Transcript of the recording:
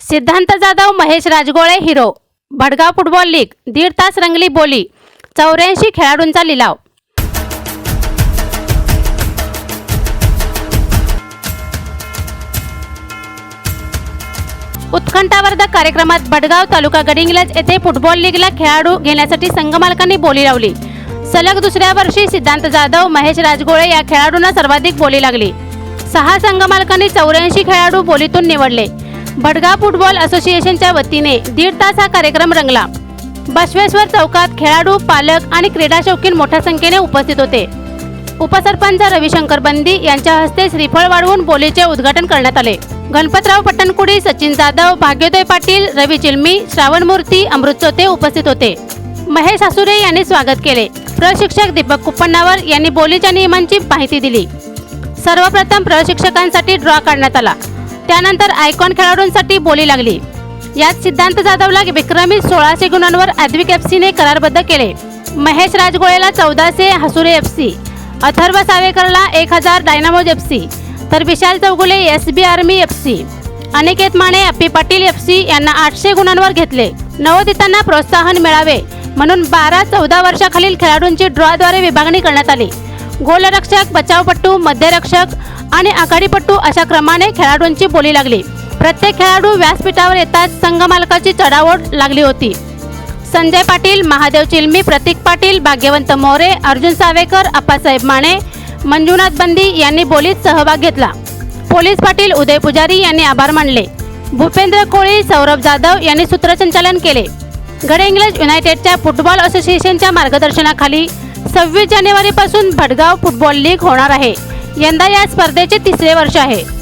Siddhant Jadhav Mahesh Rajgole hero. Bhadgaon football league. दीड तास रंगली बोली. चौऱ्याऐंशी खेळाडूंचा लिलाव. उत्कंठावर्धक कार्यक्रमात भडगाव तालुका गडिंगलज येथे फुटबॉल लीगला खेळाडू घेण्यासाठी संघमालकांनी बोली लावली. सलग दुसऱ्या वर्षी सिद्धांत जाधव महेश राजगोळे या खेळाडूंना सर्वाधिक बोली लागली. सहा संघमालकांनी चौऱ्याऐंशी खेळाडू बोलीतून निवडले. भडगाव फुटबॉल असोसिएशनच्या वतीने दीड तास हा कार्यक्रम रंगला. बसवेश्वर चौकात खेळाडू पालक आणि क्रीडा शौकीन मोठ्या संख्येने उपस्थित होते. उपसरपंच रविशंकर बंदी यांच्या हस्ते श्रीफळ वाढवून बोलीचे उद्घाटन करण्यात आले. गणपतराव पट्टणकुडी सचिन जाधव भाग्योदय पाटील रवी चिलमी श्रावण मूर्ती अमृत चोते उपस्थित होते. महेश आसुरे यांनी स्वागत केले. प्रशिक्षक दीपक कुप्पन्नावर यांनी बोलीच्या नियमांची माहिती दिली. सर्वप्रथम प्रशिक्षकांसाठी ड्रॉ काढण्यात आला. त्यानंतर आयकॉन खेळाडूंसाठी बोली लागली. यात सिद्धांत जाधवला विक्रमी सोळाशे गुणांवर अद्विक एफ सीने करारबद्ध केले. महेश राजगोळेला चौदाशे हसुरे एफ सी अथर्व सावेकरला एक हजार डायनामोज एफ सी तर Vishal Chougule S B army F C Aniket Mane Appi Patil F C यांना आठशे गुणांवर घेतले. नवोदितांना प्रोत्साहन मिळावे म्हणून बारा चौदा वर्षाखालील खेळाडूंची ड्रॉद्वारे विभागणी करण्यात आली. गोलरक्षक बचावपट्टू मध्यरक्षक आणि आघाडीपट्टू अशा क्रमाने खेळाडूंची बोली लागली. प्रत्येक खेळाडू व्यासपीठावर येताच संघ मालकाची चढाओढ लागली होती. संजय पाटील महादेव चिलमी प्रतीक पाटील भाग्यवंत मोरे अर्जुन सावेकर अप्पासाहेब माने मंजुनाथ बंदी यांनी बोलीत सहभाग घेतला. पोलीस पाटील उदय पुजारी यांनी आभार मानले. भूपेंद्र कोळी सौरभ जाधव यांनी सूत्रसंचालन केले. गडइंग्लज युनायटेडच्या फुटबॉल असोसिएशनच्या मार्गदर्शनाखाली सव्वीस जानेवारीपासून भडगाव फुटबॉल लीग होणार आहे. यंदा या स्पर्धेचे तिसरे वर्ष आहे.